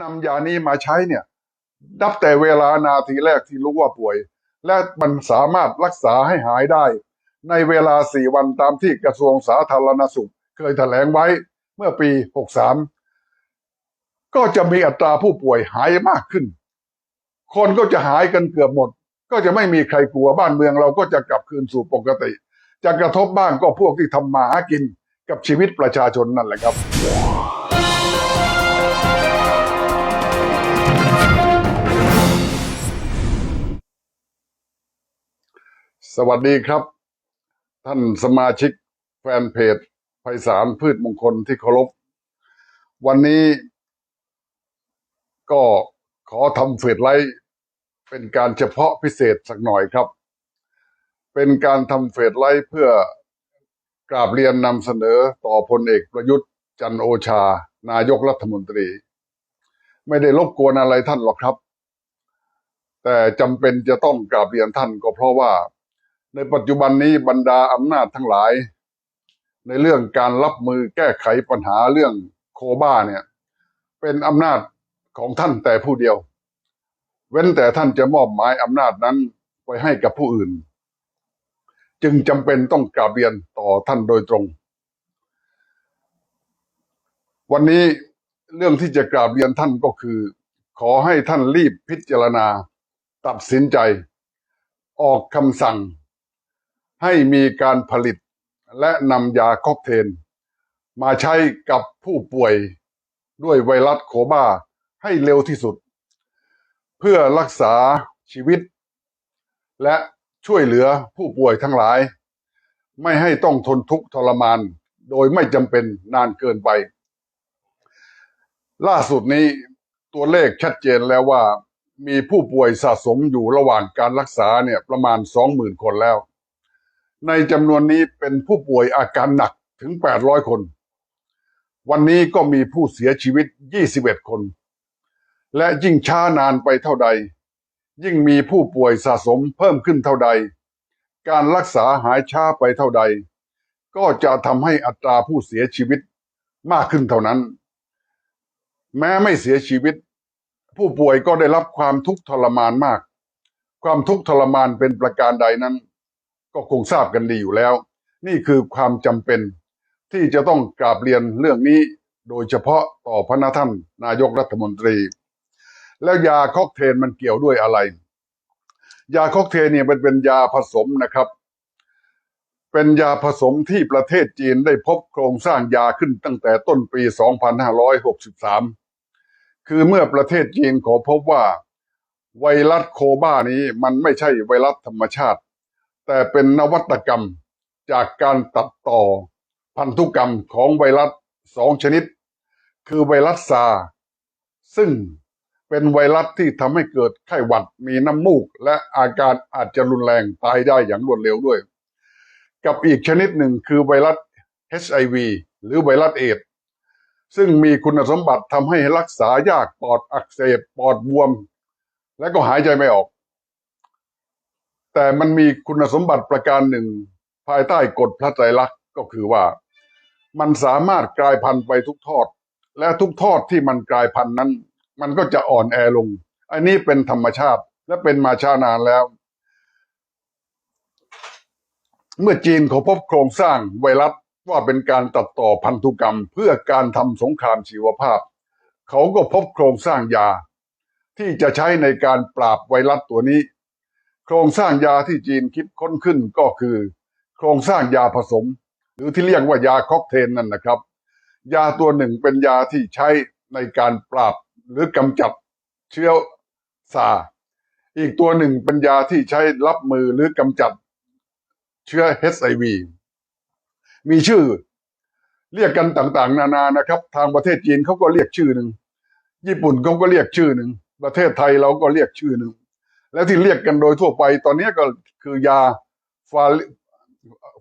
นำยานี้มาใช้เนี่ยนับแต่เวลานาทีแรกที่รู้ว่าป่วย และมันสามารถรักษาให้หายได้ ในเวลาสี่วันตามที่กระทรวงสาธารณสุข เคยแถลงไว้เมื่อปี 63 ก็จะมีอัตราผู้ป่วยหายมากขึ้น คนก็จะหายกันเกือบหมด ก็จะไม่มีใครกลัวบ้านเมืองเราก็จะกลับคืนสู่ปกติ จะกระทบบ้างก็พวกที่ทำมาหากินกับชีวิตประชาชนนั่นแหละครับ สวัสดีครับ ท่านสมาชิกแฟนเพจไพศาลพืชมงคลที่เคารพ วันนี้ก็ขอทำเฟดไลท์เป็นการเฉพาะพิเศษสักหน่อยครับ เป็นการทำเฟดไลท์เพื่อกราบเรียนนำเสนอต่อพลเอกประยุทธ์จันโอชา นายกรัฐมนตรี ไม่ได้รบกวนอะไรท่านหรอกครับ แต่จำเป็นจะต้องกราบเรียนท่านก็เพราะว่า ในปัจจุบันนี้บรรดาอำนาจทั้งหลาย ในเรื่องการรับมือแก้ไขปัญหาเรื่องโคบ้าเนี่ย เป็นอำนาจของท่านแต่ผู้เดียว เว้นแต่ท่านจะมอบหมายอำนาจนั้นไปให้กับผู้อื่น จึงจำเป็นต้องกราบเรียนต่อท่านโดยตรง วันนี้เรื่องที่จะกราบเรียนท่านก็คือ ขอให้ท่านรีบพิจารณา ตัดสินใจ ออกคำสั่ง ให้มีการผลิตและนำยาค็อกเทลมาใช้กับผู้ป่วยด้วยไวรัสโคบาให้เร็วที่สุด เพื่อรักษาชีวิต และช่วยเหลือผู้ป่วยทั้งหลาย ไม่ให้ต้องทนทุกข์ทรมานโดยไม่จำเป็นนานเกินไป ล่าสุดนี้ตัวเลขชัดเจนแล้วว่ามีผู้ป่วยสะสมอยู่ระหว่างการรักษาเนี่ยประมาณ 20,000 คนแล้ว ในจำนวนนี้เป็นผู้ป่วยอาการหนักถึง 800 คน วันนี้ก็มีผู้เสียชีวิต 21 คน และยิ่งช้านานไปเท่าใด ยิ่งมีผู้ป่วยสะสมเพิ่มขึ้นเท่าใด การรักษาหายช้าไปเท่าใด ก็จะทำให้อัตราผู้เสียชีวิตมากขึ้นเท่านั้น แม้ไม่เสียชีวิต ผู้ป่วยก็ได้รับความทุกข์ทรมานมาก ความทุกข์ทรมานเป็นประการใดนั้น ก็คงทราบกันดีอยู่แล้ว นี่คือความจำเป็นที่จะต้องกราบเรียนเรื่องนี้โดยเฉพาะต่อพระนาท่านนายกรัฐมนตรี แล้วยาค็อกเทลมันเกี่ยวด้วยอะไร ยาค็อกเทลเนี่ยมันเป็นยาผสมนะครับ เป็นยาผสมที่ประเทศจีนได้พบโครงสร้างยาขึ้นตั้งแต่ต้นปี 2563 คือเมื่อประเทศจีนขอพบว่า ไวรัสโคบ้านี้มันไม่ใช่ไวรัสธรรมชาติ แต่เป็นนวัตกรรมจากการตัดต่อพันธุกรรมของไวรัสสองชนิด คือไวรัสซา ซึ่งเป็นไวรัสที่ทำให้เกิดไข้หวัดมีน้ำมูก และอาการอาจจะรุนแรงตายได้อย่างรวดเร็วด้วย กับอีกชนิดหนึ่งคือไวรัส HIV หรือไวรัสเอดซึ่งมีคุณสมบัติทำให้รักษายากปอดอักเสบปอดบวม และก็หายใจไม่ออก แต่มันมีคุณสมบัติประการหนึ่ง ภายใต้กฎพระไตรลักษณ์ก็คือว่า มันสามารถกลายพันธุ์ไปทุกทอด และทุกทอดที่มันกลายพันธุ์นั้น มันก็จะอ่อนแอลง อันนี้เป็นธรรมชาติและเป็นมาช้านานแล้ว เมื่อจีนเขาพบโครงสร้างไวรัสว่าเป็นการตัดต่อพันธุกรรม เพื่อการทำสงครามชีวภาพ เขาก็พบโครงสร้างยา ที่จะใช้ในการปราบไวรัสตัวนี้ โครงสร้างยาที่จีนคิดค้นขึ้นก็คือ โครงสร้างยาผสม หรือที่เรียกว่ายาค็อกเทลนั่นนะครับ ยาตัวหนึ่งเป็นยาที่ใช้ในการปราบหรือกำจัดเชื้อซาร์อีกตัวหนึ่งเป็นยาที่ใช้รับมือหรือกำจัดเชื้อ HIV มีชื่อเรียกกันต่างๆ นานานะครับ ทางประเทศจีนเขาก็เรียกชื่อหนึ่งญี่ปุ่นเขาก็เรียกชื่อหนึ่งประเทศไทยเราก็เรียกชื่อหนึ่ง และที่เรียกกันโดยทั่วไปตอนนี้ก็คือยาฟา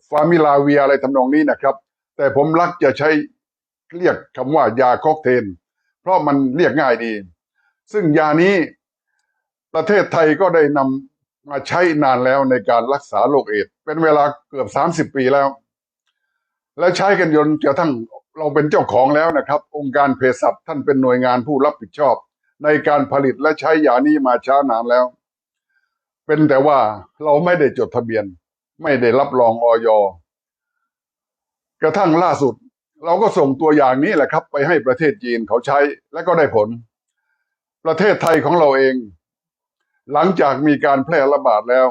ฟามิลาเวียอะไรทำนองนี้นะครับ แต่ผมรักจะใช้เรียกคำว่ายาค็อกเทลเพราะมันเรียกง่ายดี ซึ่งยานี้ประเทศไทยก็ได้นำมาใช้นานแล้วในการรักษาโรคเอดเป็นเวลาเกือบสามสิบปีแล้ว และใช้กันจนกระทั่งเราเป็นเจ้าของแล้วนะครับ องค์การเภสัชท่านเป็นหน่วยงานผู้รับผิดชอบ ในการผลิตและใช้ยานี้มาช้านานแล้ว เป็นแต่ว่าเราไม่ได้จดทะเบียน ไม่ได้รับรองออยกระทั่งล่าสุด เราก็ส่งตัวอย่างนี้แหละครับ ไปให้ประเทศจีนเขาใช้และก็ได้ผล ประเทศไทยของเราเอง หลังจากมีการแพร่ระบาดแล้ว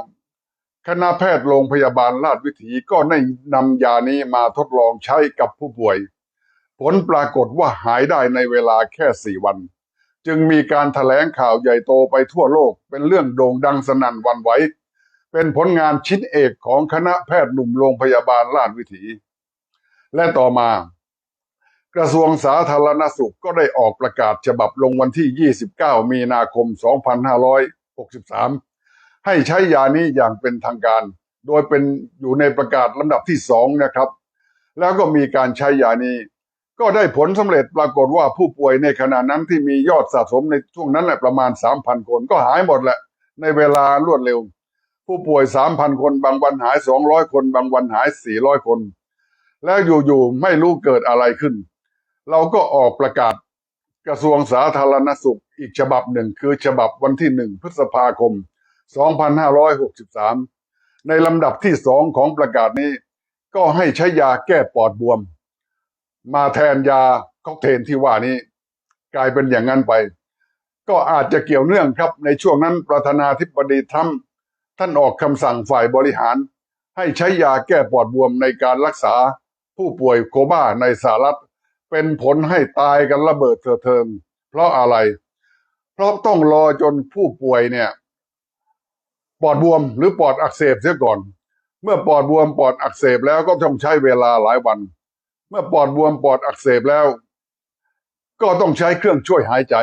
คณะแพทย์โรงพยาบาลราชวิถีก็ได้นำยานี้มาทดลองใช้กับผู้ป่วย ผลปรากฏว่าหายได้ในเวลาแค่สี่วัน จึงมีการถแถลงข่าวใหญ่โตไปทั่วโลกเป็นเรื่องโด่งดังสนั่นวันไหว เป็นผลงานชิ้นเอกของคณะแพทย์หนุ่มโรงพยาบาลราชวิถี และต่อมา กระทรวงสาธารณสุขก็ได้ออกประกาศฉบับลงวันที่ 29 มีนาคม 2563 ให้ใช้ยานี้อย่างเป็นทางการ โดยเป็นอยู่ในประกาศลำดับที่สองนะครับ แล้วก็มีการใช้ยานี้ ก็ได้ผลสำเร็จปรากฏว่าผู้ป่วยในขณะนั้นที่มียอดสะสมในช่วงนั้นแหละประมาณ 3,000 คนก็หายหมดแหละ ในเวลารวดเร็ว ผู้ป่วย 3,000 คนบางวันหาย 200 คนบางวันหาย 400 คน แล้วอยู่ๆไม่รู้เกิดอะไรขึ้น เราก็ออกประกาศกระทรวงสาธารณสุขอีกฉบับหนึ่งคือฉบับวันที่หนึ่งพฤษภาคม 2563 ในลำดับที่สองของประกาศนี้ ก็ให้ใช้ยาแก้ปอดบวม มาแทนยาค็อกเทลที่ว่านี้ กลายเป็นอย่างนั้นไป ก็อาจจะเกี่ยวเนื่องครับ ในช่วงนั้นประธานาธิบดีทรัมป์ท่านออกคำสั่งฝ่ายบริหาร ให้ใช้ยาแก้ปอดบวมในการรักษาผู้ป่วยโคม่าในสหรัฐ เป็นผลให้ตายกันระเบิดเถิดเทิง เพราะอะไร เพราะต้องรอจนผู้ป่วยเนี่ยปอดบวมหรือปอดอักเสบเสียก่อน เมื่อปอดบวมปอดอักเสบแล้วก็ต้องใช้เวลาหลายวัน เมื่อปอดบวมปอดอักเสบแล้ว ก็ต้องใช้เครื่องช่วยหายใจ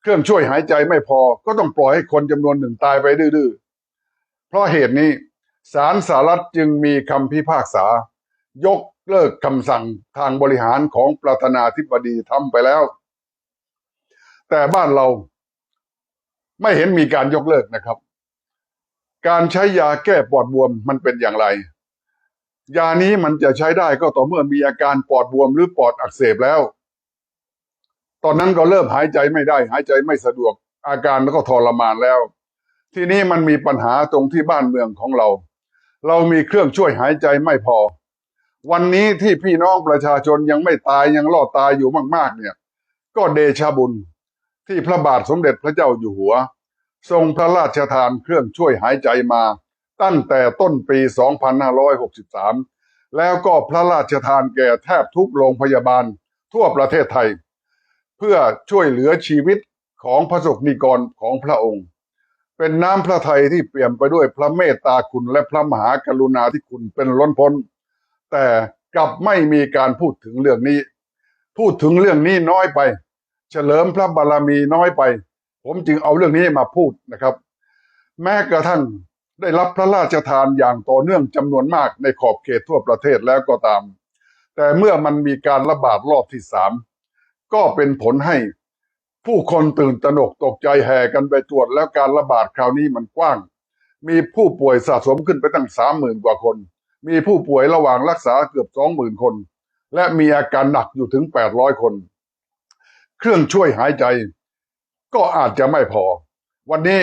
เครื่องช่วยหายใจไม่พอ ก็ต้องปล่อยให้คนจำนวนหนึ่งตายไปดื้อๆเพราะเหตุนี้ศาลสหรัฐจึงมีคำพิพากษา ยกเลิกคำสั่งทางบริหารของประธานาธิบดีทำไปแล้ว แต่บ้านเราไม่เห็นมีการยกเลิกนะครับ การใช้ยาแก้ปอดบวมมันเป็นอย่างไร ยานี้มันจะใช้ได้ก็ต่อเมื่อมีอาการปอดบวมหรือปอดอักเสบแล้ว ตอนนั้นก็เริ่มหายใจไม่ได้ หายใจไม่สะดวก อาการแล้วก็ทรมานแล้ว ทีนี้มันมีปัญหาตรงที่บ้านเมืองของเรา เรามีเครื่องช่วยหายใจไม่พอ วันนี้ที่พี่น้องประชาชนยังไม่ตายยังรอดตายอยู่มากๆ เนี่ย ก็เดชบุญ ที่พระบาทสมเด็จพระเจ้าอยู่หัว ทรงพระราชทานเครื่องช่วยหายใจมา ตั้งแต่ต้นปี 2563 แล้วก็พระราชทานแก่แทบทุกโรงพยาบาลทั่วประเทศไทย เพื่อช่วยเหลือชีวิตของพระสงฆ์นิกรของพระองค์ เป็นน้ำพระทัยที่เปี่ยมไปด้วยพระเมตตาคุณและพระมหากรุณาธิคุณเป็นล้นพ้น แต่กลับไม่มีการพูดถึงเรื่องนี้ พูดถึงเรื่องนี้น้อยไป เฉลิมพระบารมีน้อยไป ผมจึงเอาเรื่องนี้มาพูดนะครับ แม้กระทั่ง ได้รับพระราชทานอย่างต่อเนื่องจำนวนมากในขอบเขตทั่วประเทศแล้วก็ตาม แต่เมื่อมันมีการระบาดรอบที่สามก็เป็นผลให้ผู้คนตื่นตระหนกตกใจแห่กันไปตรวจแล้วการระบาดคราวนี้มันกว้าง มีผู้ป่วยสะสมขึ้นไปตั้งสามหมื่นกว่าคน มีผู้ป่วยระหว่างรักษาเกือบสองหมื่นคน และมีอาการหนักอยู่ถึงแปดร้อยคน เครื่องช่วยหายใจ ก็อาจจะไม่พอ วันนี้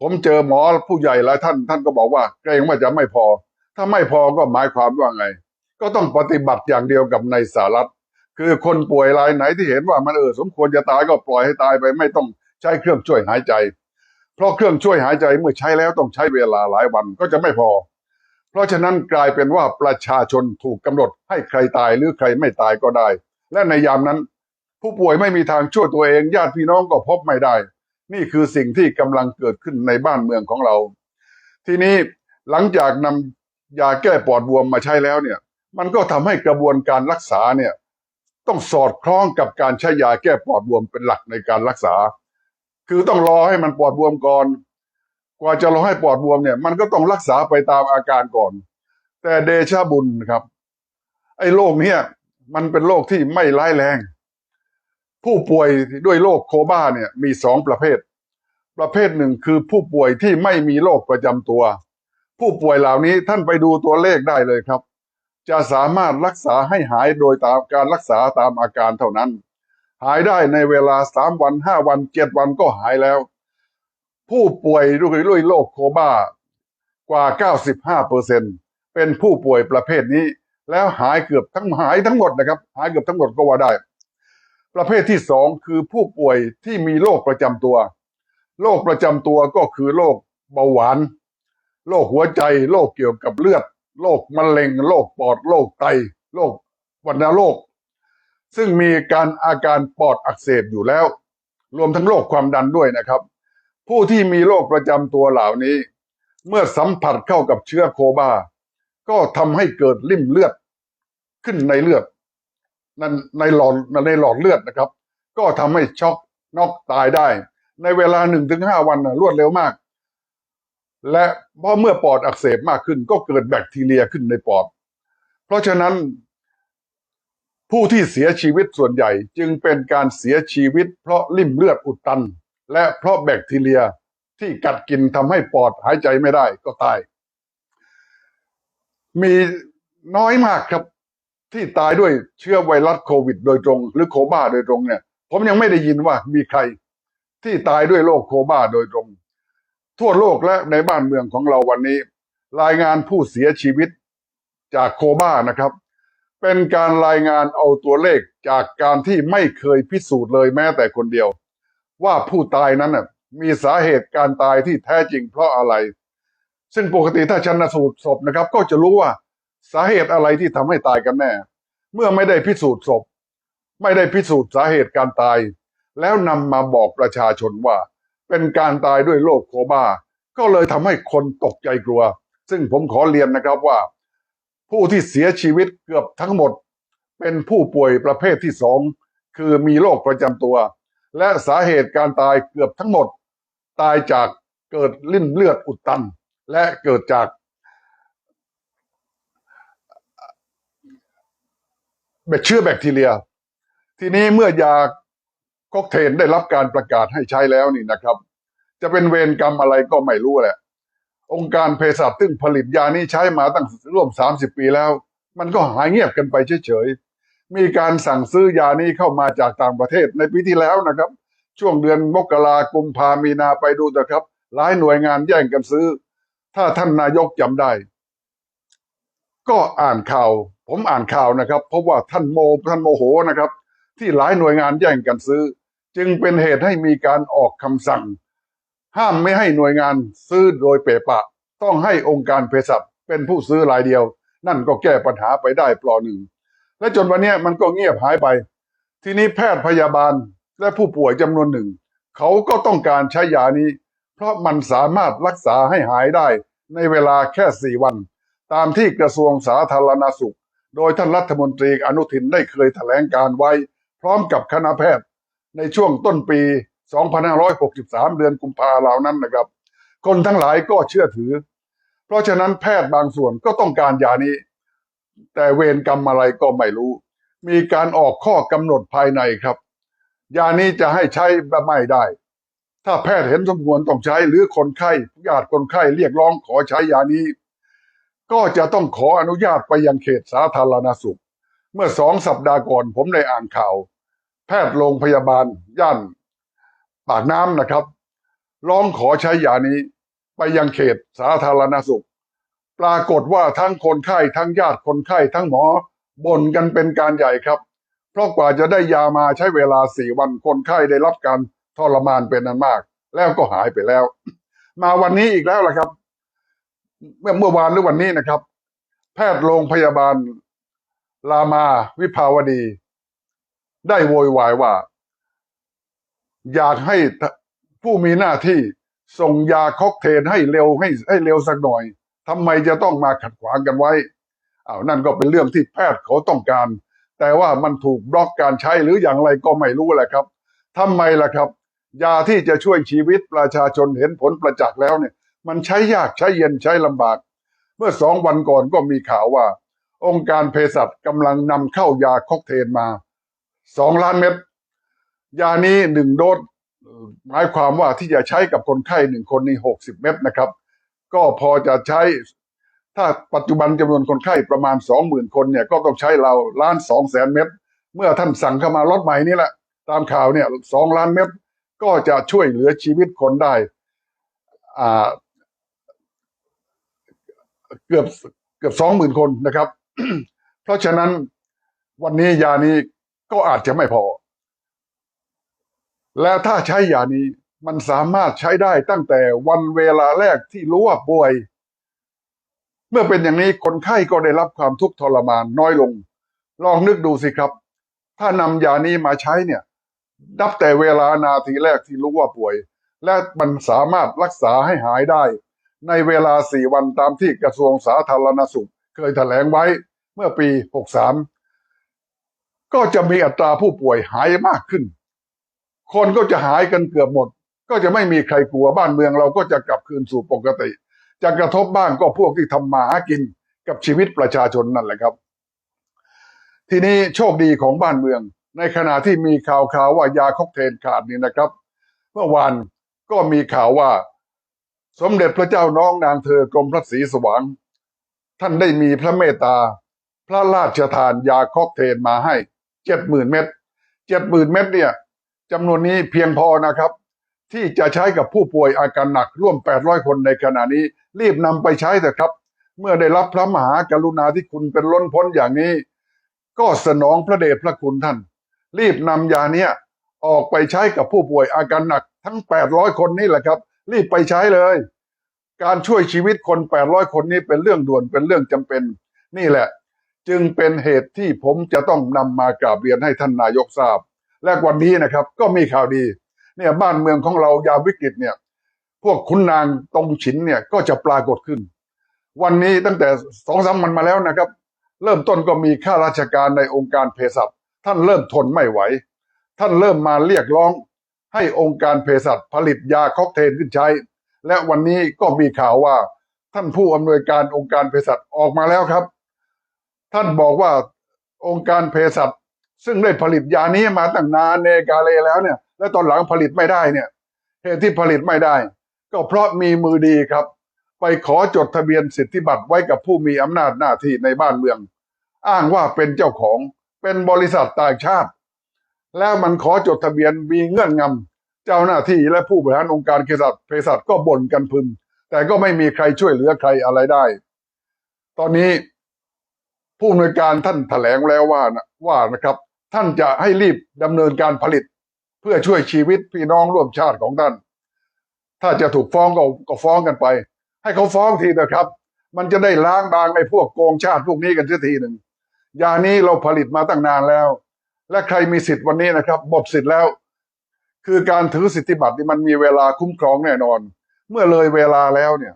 ผมเจอหมอผู้ใหญ่หลายท่านท่านก็บอกว่าเกรงว่าจะไม่พอ ถ้าไม่พอก็หมายความว่าไง ก็ต้องปฏิบัติอย่างเดียวกับในสหรัฐ คือคนป่วยรายไหนที่เห็นว่ามันเออสมควรจะตายก็ปล่อยให้ตายไป ไม่ต้องใช้เครื่องช่วยหายใจ เพราะเครื่องช่วยหายใจเมื่อใช้แล้วต้องใช้เวลาหลายวันก็จะไม่พอ เพราะฉะนั้นกลายเป็นว่าประชาชนถูกกำหนดให้ใครตายหรือใครไม่ตายก็ได้ และในยามนั้น ผู้ป่วยไม่มีทางช่วยตัวเองญาติพี่น้องก็พบไม่ได้ นี่คือสิ่งที่กำลังเกิดขึ้นในบ้านเมืองของเรา ทีนี้หลังจากนำยาแก้ปอดบวมมาใช้แล้วเนี่ย มันก็ทำให้กระบวนการรักษาเนี่ย ต้องสอดคล้องกับการใช้ยาแก้ปอดบวมเป็นหลักในการรักษา คือต้องรอให้มันปอดบวมก่อน กว่าจะรอให้ปอดบวมเนี่ย มันก็ต้องรักษาไปตามอาการก่อน แต่เดชะบุญครับ ไอ้โรคเนี้ยมันเป็นโรคที่ไม่ร้ายแรง ผู้ป่วยด้วยโรคโคบ้าเนี่ยมีสองประเภท ประเภทหนึ่งคือผู้ป่วยที่ไม่มีโรคประจำตัว ผู้ป่วยเหล่านี้ท่านไปดูตัวเลขได้เลยครับ จะสามารถรักษาให้หายโดยตามการรักษาตามอาการเท่านั้น หายได้ในเวลาสามวันห้าวันเจ็ดวันก็หายแล้ว ผู้ป่วยด้วยโรคโคบ้ากว่า 95เปอร์เซ็นเป็นผู้ป่วยประเภทนี้ แล้วหายเกือบทั้งหายทั้งหมดนะครับ หายเกือบทั้งหมดก็ว่าได้ ประเภทที่สองคือผู้ป่วยที่มีโรคประจำตัว โรคประจำตัวก็คือโรคเบาหวาน โรคหัวใจ โรคเกี่ยวกับเลือด โรคมะเร็ง โรคปอด โรคไต โรควัณโรค ซึ่งมีการอาการปอดอักเสบอยู่แล้ว รวมทั้งโรคความดันด้วยนะครับ ผู้ที่มีโรคประจำตัวเหล่านี้ เมื่อสัมผัสเข้ากับเชื้อโคบา ก็ทำให้เกิดริ่มเลือดขึ้นในเลือด นั่นในหลอดในหลอดเลือดนะครับ ก็ทำให้ช็อกนอกตายได้ ในเวลาหนึ่งถึงห้าวันรวดเร็วมาก และเพราะเมื่อปอดอักเสบมากขึ้น ก็เกิดแบคทีเรียขึ้นในปอด เพราะฉะนั้น ผู้ที่เสียชีวิตส่วนใหญ่จึงเป็นการเสียชีวิต เพราะริ่มเลือดอุดตัน และเพราะแบคทีเรียที่กัดกินทำให้ปอดหายใจไม่ได้ก็ตาย มีน้อยมากครับ ที่ตายด้วยเชื้อไวรัสโควิด โดยตรง หรือโคบ้าโดยตรงเนี่ย ผมยังไม่ได้ยินว่ามีใครที่ตายด้วยโรคโคบ้าโดยตรง ทั่วโลกและในบ้านเมืองของเราวันนี้ รายงานผู้เสียชีวิตจากโคบ้านะครับ เป็นการรายงานเอาตัวเลขจากการที่ไม่เคยพิสูจน์เลยแม้แต่คนเดียว ว่าผู้ตายนั้นมีสาเหตุการตายที่แท้จริงเพราะอะไร ซึ่งปกติถ้าชันสูตรศพนะครับ ก็จะรู้ว่า สาเหตุอะไรที่ทำให้ตายกันแน่ เมื่อไม่ได้พิสูจน์ศพ ไม่ได้พิสูจน์สาเหตุการตาย แล้วนำมาบอกประชาชนว่า เป็นการตายด้วยโรคโคบ้าก็เลยทำให้คนตกใจกลัว ซึ่งผมขอเรียนนะครับว่า ผู้ที่เสียชีวิตเกือบทั้งหมด เป็นผู้ป่วยประเภทที่สองคือมีโรคประจำตัว และสาเหตุการตายเกือบทั้งหมด ตายจากเกิดลิ่นเลือดอุดตัน และเกิดจาก เชื้อแบคทีเรีย ทีนี้เมื่อยาค็อกเทลได้รับการประกาศให้ใช้แล้วนี่นะครับ จะเป็นเวรกรรมอะไรก็ไม่รู้แหละ องค์การเภสัชซึ่งผลิตยานี้ใช้มาตั้งร่วม 30 ปีแล้ว มันก็หายเงียบกันไปเฉยๆ มีการสั่งซื้อยานี้เข้ามาจากต่างประเทศในปีที่แล้วนะครับ ช่วงเดือนมกรากุมภามีนาไปดูเถอะครับ หลายหน่วยงานแย่งกันซื้อ ถ้าท่านนายกจำได้ ก็อ่านข่าว ผมอ่านข่าวนะครับ เพราะว่าท่านโมท่านโมโหนะครับ ที่หลายหน่วยงานแย่งกันซื้อ จึงเป็นเหตุให้มีการออกคำสั่ง ห้ามไม่ให้หน่วยงานซื้อโดยเปปะ ต้องให้องค์การเภสัชเป็นผู้ซื้อรายเดียว นั่นก็แก้ปัญหาไปได้ปลอหนึ่ง และจนวันนี้มันก็เงียบหายไป ทีนี้แพทย์พยาบาลและผู้ป่วยจำนวนหนึ่ง เขาก็ต้องการใช้ยานี้ เพราะมันสามารถรักษาให้หายได้ในเวลาแค่สี่วัน ตามที่กระทรวงสาธารณสุข โดยท่านรัฐมนตรีอนุทินได้เคยแถลงการไว้ พร้อมกับคณะแพทย์ ในช่วงต้นปี 2563 เดือนกุมภาเหล่านั้นนะครับ คนทั้งหลายก็เชื่อถือ เพราะฉะนั้นแพทย์บางส่วนก็ต้องการยานี้ แต่เวรกรรมอะไรก็ไม่รู้ มีการออกข้อกำหนดภายในครับ ยานี้จะให้ใช้ไม่ได้ ถ้าแพทย์เห็นสมควรต้องใช้หรือคนไข้ญาติคนไข้เรียกร้องขอใช้ยานี้ ก็จะต้องขออนุญาตไปยังเขตสาธารณสุข เมื่อสองสัปดาห์ก่อนผมได้อ่านข่าว แพทย์โรงพยาบาลย่านปากน้ำนะครับร้องขอใช้ยานี้ไปยังเขตสาธารณสุข ปรากฏว่าทั้งคนไข้ทั้งญาติคนไข้ทั้งหมอบ่นกันเป็นการใหญ่ครับ เพราะกว่าจะได้ยามาใช้เวลาสี่วันคนไข้ได้รับการทรมานเป็นอันมาก แล้วก็หายไปแล้ว มาวันนี้อีกแล้วล่ะครับ เมื่อเมื่อวานหรือวันนี้นะครับ แพทย์โรงพยาบาล รามาวิภาวดี ได้โวยวายว่า อยากให้ผู้มีหน้าที่ส่งยาค็อกเทลให้เร็วให้ให้เร็วสักหน่อยทำไมจะต้องมาขัดขวางกันไว้อ้าวนั่นก็เป็นเรื่องที่แพทย์เขาต้องการ แต่ว่ามันถูกบล็อกการใช้หรืออย่างไรก็ไม่รู้แหละครับทำไมล่ะครับ ยาที่จะช่วยชีวิตประชาชนเห็นผลประจักษ์แล้วเนี่ย มันใช้ยากใช้เย็นใช้ลำบาก เมื่อสองวันก่อนก็มีข่าวว่า องค์การเภสัชกำลังนำเข้ายาค็อกเทลมาสองล้านเม็ดยานี้หนึ่งโดสหมายความว่าที่จะใช้กับคนไข้หนึ่งคนนี่หกสิบเม็ดนะครับ ก็พอจะใช้ ถ้าปัจจุบันจำนวนคนไข้ประมาณสองหมื่นคนเนี่ยก็ต้องใช้เราล้านสองแสนเม็ดเมื่อท่านสั่งเข้ามารถใหม่นี่แหละ ตามข่าวเนี่ยสองล้านเม็ดก็จะช่วยเหลือชีวิตคนได้อ่า เกือบเกือบสองหมื่นคนนะครับ เพราะฉะนั้นวันนี้ยานี้ก็อาจจะไม่พอ และถ้าใช้ยานี้มันสามารถใช้ได้ตั้งแต่วันเวลาแรกที่รู้ว่าป่วย เมื่อเป็นอย่างนี้คนไข้ก็ได้รับความทุกข์ทรมานน้อยลง ลองนึกดูสิครับ ถ้านำยานี้มาใช้เนี่ยนับแต่เวลานาทีแรกที่รู้ว่าป่วย และมันสามารถรักษาให้หายได้ ในเวลาสี่วันตามที่กระทรวงสาธารณสุข เคยแถลงไว้เมื่อปี 63 ก็จะมีอัตราผู้ป่วยหายมากขึ้น คนก็จะหายกันเกือบหมด ก็จะไม่มีใครกลัวบ้านเมืองเราก็จะกลับคืนสู่ปกติ จะกระทบบ้างก็พวกที่ทำมาหากินกับชีวิตประชาชนนั่นแหละครับ ทีนี้โชคดีของบ้านเมือง ในขณะที่มีข่าวข่าวว่ายาค็อกเทลขาดนี่นะครับ เมื่อวานก็มีข่าวว่า สมเด็จพระเจ้าน้องนางเธอกรมพระศรีสว่างท่านได้มีพระเมตตา พระราชทานยาค็อกเทลมาให้เจ็ดหมื่นเม็ดเจ็ดหมื่นเม็ดเนี่ยจำนวนนี้เพียงพอนะครับ ที่จะใช้กับผู้ป่วยอาการหนักร่วม 800 คนในขณะนี้ รีบนำไปใช้เถอะครับ เมื่อได้รับพระมหากรุณาธิคุณเป็นล้นพ้นอย่างนี้ ก็สนองพระเดชพระคุณท่าน รีบนำยาเนี้ยออกไปใช้กับผู้ป่วยอาการหนักทั้ง 800 คนนี่แหละครับ รีบไปใช้เลย การช่วยชีวิตคน800คนนี้เป็นเรื่องด่วนเป็นเรื่องจำเป็น นี่แหละ จึงเป็นเหตุที่ผมจะต้องนำมากราบเรียนให้ท่านนายกทราบ และวันนี้นะครับ ก็มีข่าวดี เนี่ยบ้านเมืองของเรายามวิกฤตเนี่ย พวกขุนนางตรงฉินเนี่ยก็จะปรากฏขึ้น วันนี้ตั้งแต่สองสามวันมาแล้วนะครับ เริ่มต้นก็มีข้าราชการในองค์การเภสัชท่านเริ่มทนไม่ไหว ท่านเริ่มมาเรียกร้อง ให้องค์การเภสัชผลิตยาค็อกเทลขึ้นใช้ และวันนี้ก็มีข่าวว่า ท่านผู้อำนวยการองค์การเภสัชออกมาแล้วครับ ท่านบอกว่าองค์การเภสัชซึ่งได้ผลิตยานี้มาตั้งนานเนกาเลแล้วเนี่ย และตอนหลังผลิตไม่ได้เนี่ยเหตุที่ผลิตไม่ได้ ก็เพราะมีมือดีครับ ไปขอจดทะเบียนสิทธิบัตรไว้กับผู้มีอำนาจหน้าที่ในบ้านเมือง อ้างว่าเป็นเจ้าของเป็นบริษัทต่างชาติ แล้วมันขอจดทะเบียนมีเงื่อนงำเจ้าหน้าที่และผู้บริหารองค์การเภสัชเภสัชก็บ่นกันพึมแต่ก็ไม่มีใครช่วยเหลือใครอะไรได้ ตอนนี้ผู้อำนวยการท่านแถลงแล้วว่านะว่านะครับ ท่านจะให้รีบดำเนินการผลิต เพื่อช่วยชีวิตพี่น้องร่วมชาติของท่าน ถ้าจะถูกฟ้องก็ก็ฟ้องกันไป ให้เขาฟ้องทีเถอะครับ มันจะได้ล้างบางไอ้พวกโกงชาติพวกนี้กันเสียทีหนึ่งยานี้เราผลิตมาตั้งนานแล้ว และใครมีสิทธิ์วันนี้นะครับหมดสิทธิ์แล้ว คือการถือสิทธิบัตรนี่มันมีเวลาคุ้มครองแน่นอน เมื่อเลยเวลาแล้วเนี่ย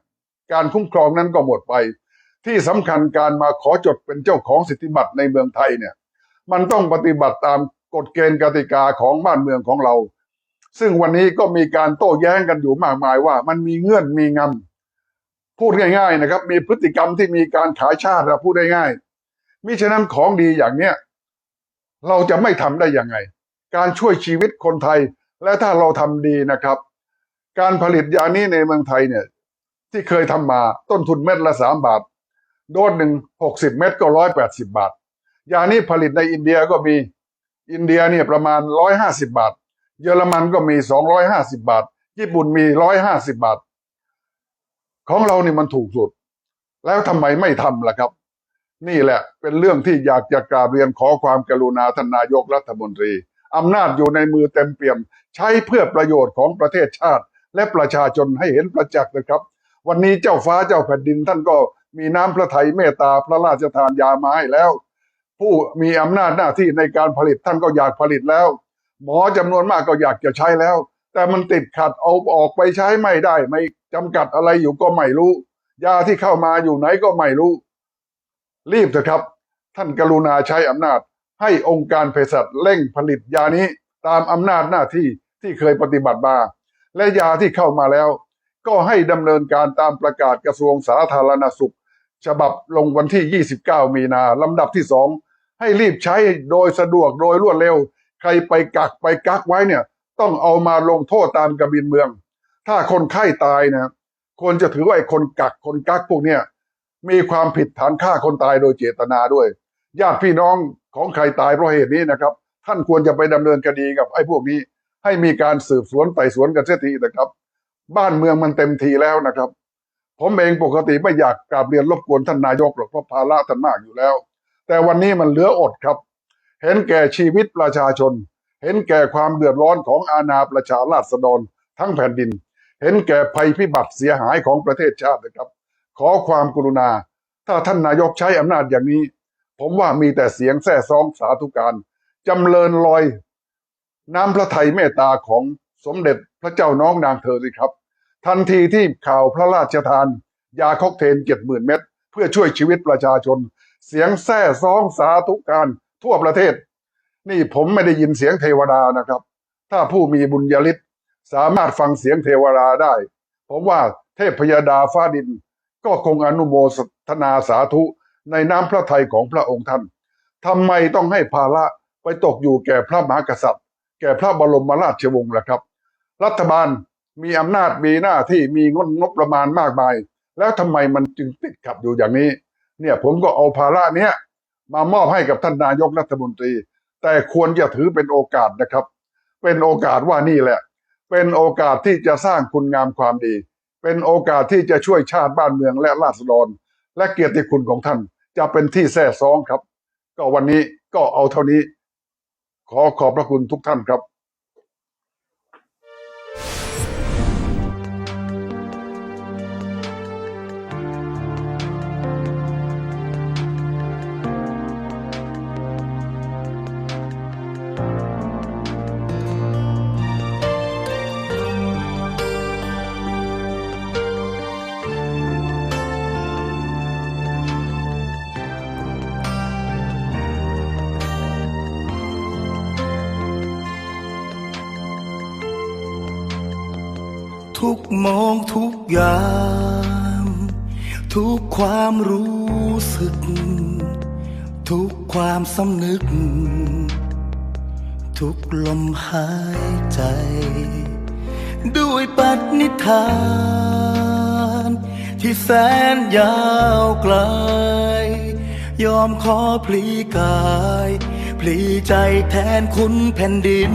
การคุ้มครองนั้นก็หมดไป ที่สำคัญการมาขอจดเป็นเจ้าของสิทธิบัตรในเมืองไทยเนี่ย มันต้องปฏิบัติตามกฎเกณฑ์กติกาของบ้านเมืองของเรา ซึ่งวันนี้ก็มีการโต้แย้งกันอยู่มากมายว่า มันมีเงื่อนมีงำพูดง่าย ๆนะครับ มีพฤติกรรมที่มีการขายชาติเราพูดได้ง่ายมิฉะนั้นของดีอย่างเนี้ย เราจะไม่ทำได้ยังไง การช่วยชีวิตคนไทย และถ้าเราทำดีนะครับ การผลิตยานี้ในเมืองไทยเนี่ยที่เคยทำมาต้นทุนเม็ดละสามบาท โดสหนึ่งหกสิบเม็ดก็ร้อยแปดสิบาท ยานี้ผลิตในอินเดียก็มีอินเดียเนี่ยประมาณร้อยห้าสิบาท เยอรมันก็มีสองร้อยห้าสิบาท ญี่ปุ่นมีร้อยห้าสิบาท ของเรานี่มันถูกสุด แล้วทำไมไม่ทำล่ะครับ นี่แหละเป็นเรื่องที่อยากจะกราบเรียนขอความกรุณาท่านนายกรัฐมนตรีอำนาจอยู่ในมือเต็มเปี่ยม ใช้เพื่อประโยชน์ของประเทศชาติ และประชาชนให้เห็นประจักษ์นะครับ วันนี้เจ้าฟ้าเจ้าแผ่นดินท่านก็มีน้ำพระทัยเมตตาพระราชทานยามาให้แล้ว ผู้มีอำนาจหน้าที่ในการผลิตท่านก็อยากผลิตแล้ว หมอจำนวนมากก็อยากจะใช้แล้ว แต่มันติดขัดเอาออกไปใช้ไม่ได้ ไม่จำกัดอะไรอยู่ก็ไม่รู้ ยาที่เข้ามาอยู่ไหนก็ไม่รู้ รีบเถอะครับ ท่านกรุณาใช้อำนาจ ให้องค์การเภสัชเร่งผลิตยานี้ตามอำนาจหน้าที่ที่เคยปฏิบัติมา และยาที่เข้ามาแล้ว ก็ให้ดำเนินการตามประกาศกระทรวงสาธารณสุข ฉบับลงวันที่ 29 มีนาลำดับที่สองให้รีบใช้โดยสะดวกโดยรวดเร็ว ใครไปกักไปกักไว้เนี่ย ต้องเอามาลงโทษตามกระบินเมือง ถ้าคนไข้ตายนะควรจะถือว่าไอ้คนกักคนกักพวกเนี้ย มีความผิดฐานฆ่าคนตายโดยเจตนาด้วย ญาติพี่น้องของใครตายเพราะเหตุนี้นะครับ ท่านควรจะไปดำเนินคดีกับไอ้พวกนี้ ให้มีการสืบสวนไต่สวนกันเสียทีนะครับ บ้านเมืองมันเต็มทีแล้วนะครับ ผมเองปกติไม่อยากกราบเรียนรบกวนท่านนายกหรอกเพราะภาระท่านมากอยู่แล้ว แต่วันนี้มันเหลืออดครับ เห็นแก่ชีวิตประชาชน เห็นแก่ความเดือดร้อนของอาณาประชาราษฎรทั้งแผ่นดิน เห็นแก่ภัยพิบัติเสียหายของประเทศชาตินะครับ ขอความกรุณา ถ้าท่านนายกใช้อำนาจอย่างนี้ ผมว่ามีแต่เสียงแส่ซองสาธุการจำเริญลอย น้ำพระทัยเมตตาของสมเด็จพระเจ้าน้องนางเธอสิครับ ทันทีที่ข่าวพระราชทาน ยาค็อกเทลเจ็ดหมื่นเม็ดเพื่อช่วยชีวิตประชาชน เสียงแส่ซองสาธุการทั่วประเทศ นี่ผมไม่ได้ยินเสียงเทวดานะครับ ถ้าผู้มีบุญญาลิศสามารถฟังเสียงเทวดาได้ ผมว่าเทพพยาดาฟ้าดิน ก็คงอนุโมทนาสาธุในน้ำพระทัยของพระองค์ท่านทำไมต้องให้ภาระไปตกอยู่แก่พระมหากษัตริย์ แก่พระบรมราชวงศ์ล่ะครับ รัฐบาลมีอำนาจมีหน้าที่มีงบงบประมาณมากมาย แล้วทำไมมันจึงติดขัดอยู่อย่างนี้ เนี่ยผมก็เอาภาระเนี้ยมามอบให้กับท่านนายกรัฐมนตรี แต่ควรจะถือเป็นโอกาสนะครับ เป็นโอกาสว่านี่แหละ เป็นโอกาสที่จะสร้างคุณงามความดี เป็นโอกาสที่จะช่วยชาติบ้านเมืองและราษฎร และเกียรติคุณของท่าน จะเป็นที่แท้ซองครับ ก็วันนี้ก็เอาเท่านี้ ขอขอบพระคุณทุกท่านครับ ทุกมองทุกยาม ทุกความรู้สึก ทุกความสำนึก ทุกลมหายใจ ด้วยปัณิธาน ที่แสนยาวไกล ยอมขอพลีกาย พลีใจแทนคุณแผ่นดิน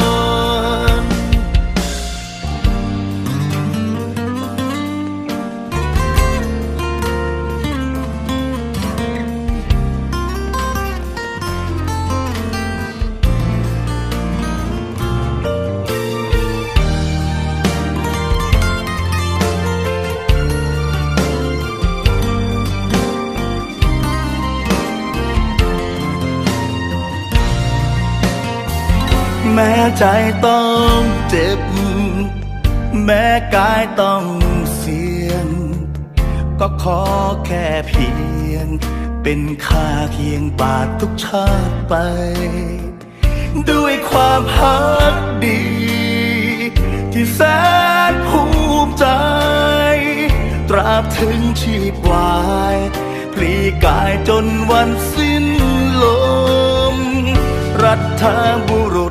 ใจต้องเจ็บ แม้กายต้องเสียง ก็ขอแค่เพียง เป็นค่าเคียงบาททุกชาติไป ด้วยความพักดี ที่แสนภูมิใจ ตราบถึงชีพวายพลีกายจนวันสิ้นลม รัฐบุรุษ